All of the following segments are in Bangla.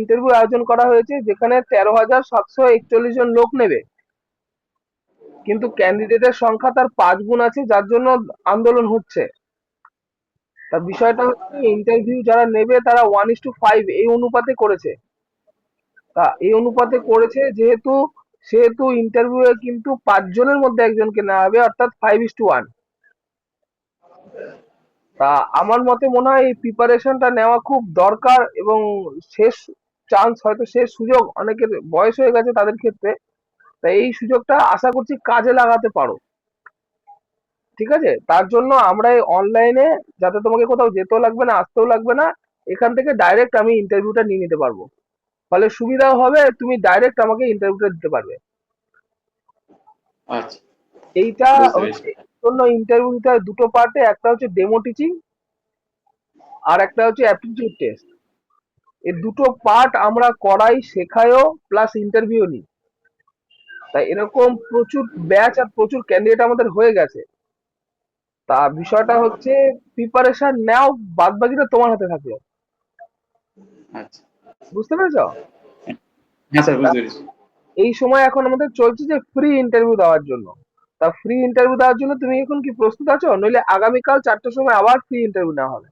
ইন্টারভিউ আয়োজন করা হয়েছে, যেখানে তেরো হাজার সাতশো একচল্লিশ জন লোক নেবে। কিন্তু ক্যান্ডিডেটের সংখ্যা তার পাঁচ গুণ আছে, যার জন্য আন্দোলন হচ্ছে। তা বিষয়টা হচ্ছে ইন্টারভিউ যারা নেবে, তারা ওয়ান ইস টু ফাইভ এই অনুপাতে করেছে। তা এই অনুপাতে করেছে যেহেতু, সেহেতু ইন্টারভিউ কিন্তু পাঁচজনের মধ্যে একজনকে নেওয়া হবে, অর্থাৎ ফাইভ ইস টু ওয়ান তা আমার মতে মনে হয়, এই প্রিপারেশনটা নেওয়া খুব দরকার এবং শেষ চান্স হয়তো সে সুযোগ অনেকের বয়স হয়ে গেছে তাদের ক্ষেত্রে। তাই এই সুযোগটা আশা করছি কাজে লাগাতে পারো। ঠিক আছে? তার জন্য আমরা এই অনলাইনে যাতে তোমাকে কোথাও যেতেও লাগবে না আসতেও লাগবে না এখান থেকে ডাইরেক্ট আমি ইন্টারভিউটা নিয়ে নিতে পারব। ফলে সুবিধাও হবে তুমি ডাইরেক্ট আমাকে ইন্টারভিউটা দিতে পারবে। আচ্ছা। এইটা জন্য ইন্টারভিউ দিতে হয় দুটো পার্টে একটা হচ্ছে ডেমো টিচিং আর একটা হচ্ছে অ্যাপটিটিউড টেস্ট এই দুটো পার্ট আমরা করাই শেখায়ও প্লাস ইন্টারভিউ নিই। তাই এরকম প্রচুর ব্যাচ আর প্রচুর ক্যান্ডিডেট আমাদের হয়ে গেছে। তা বিষয়টা হচ্ছে প্রিপারেশন নাও বাদ বাকিটা তোমার হাতে থাকল। আচ্ছা। বুঝতে পেরেছ? হ্যাঁ স্যার বুঝতে পেরেছি। এই সময় এখন আমাদের চলছে যে ফ্রি ইন্টারভিউ দেওয়ার জন্য। তা ফ্রি ইন্টারভিউ দেওয়ার জন্য তুমি এখন কি প্রস্তুত আছো? নইলে আগামীকাল চারটের সময় আবার ফ্রি ইন্টারভিউ নেওয়া হবে।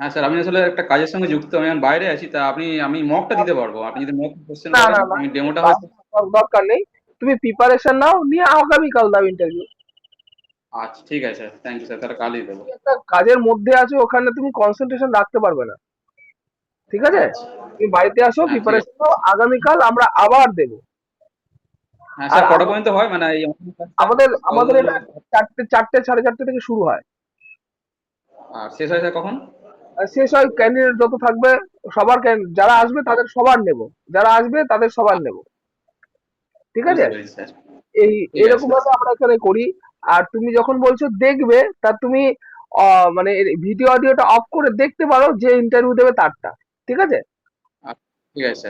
হ্যাঁ স্যার আমি আসলে একটা কাজের সঙ্গে যুক্ত আমি বাইরে আছি তা আপনি আমি মকটা দিতে পারব। আপনি যদি মক কোশ্চেন। আমি ডেমোটা দরকার নেই। তুমি প্রিপারেশন নাও নিয়ে আগামীকাল দাও ইন্টারভিউ আচ্ছা ঠিক আছে স্যার থ্যাংক ইউ স্যার তাহলে কালই দেবো। কাজের মধ্যে আছো ওখানে তুমি কনসেন্ট্রেশন রাখতে পারবে না। ঠিক আছে? তুমি বাড়িতে আসো হ্যাঁ, প্রিপারেশন নাও আগামীকাল আমরা আবার দেবো। হ্যাঁ স্যার কটা পর্যন্ত হয়? মানে এই আমাদের আমাদের এটা চারটে চারটে সাড়ে চারটে থেকে শুরু হয়। আর শেষ হয় স্যার কখন? শেষ হয় ক্যান্ডিডেট যত থাকবে সবার যারা আসবে তাদের সবার নেব। যারা আসবে তাদের সবার নেব। ঠিক আছে? এই এরকম ভাবে আমরা এখানে করি। আর তুমি যখন বলছো দেখবে তা তুমি মানে ভিডিও অডিওটা অফ করে দেখতে পারো যে ইন্টারভিউ দেবে তারটা। ঠিক আছে? ঠিক আছে